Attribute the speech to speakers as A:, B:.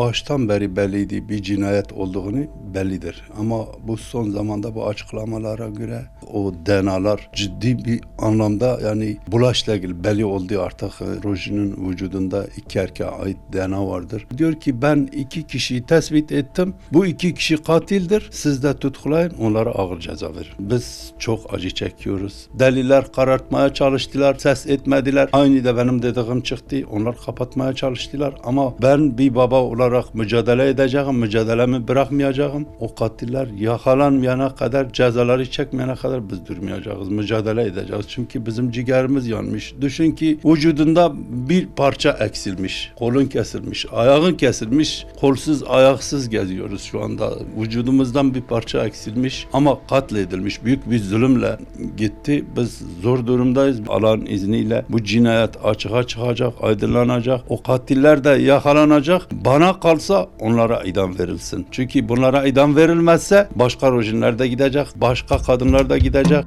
A: Baştan beri belliydi bir cinayet olduğunu bellidir. Ama bu son zamanda bu açıklamalara göre o DNA'lar ciddi bir anlamda yani bulaşla ilgili belli oldu artık. E, Rojin'in vücudunda iki erkeğe ait DNA vardır. Diyor ki ben iki kişiyi tespit ettim. Bu iki kişi katildir. Siz de tutuklayın onlara ağır ceza verin. Biz çok acı çekiyoruz. Deliller karartmaya çalıştılar. Ses etmediler. Aynı da benim dediğim çıktı. Onlar kapatmaya çalıştılar. Ama ben bir baba olarak mücadele edeceğim. Mücadelemi bırakmayacağım. O katiller yakalanmayana kadar cezaları çekmeyene kadar biz durmayacağız. Mücadele edeceğiz. Çünkü bizim ciğerimiz yanmış. Düşün ki vücudunda bir parça eksilmiş. Kolun kesilmiş. Ayağın kesilmiş. Kolsuz ayaksız geziyoruz şu anda. Vücudumuzdan bir parça eksilmiş ama katledilmiş. Büyük bir zulümle gitti. Biz zor durumdayız. Allah'ın izniyle bu cinayet açığa çıkacak, aydınlanacak. O katiller de yakalanacak. Bana kalsa onlara idam verilsin. Çünkü bunlara idam verilmezse başka rojinler de gidecek, başka kadınlar da gidecek.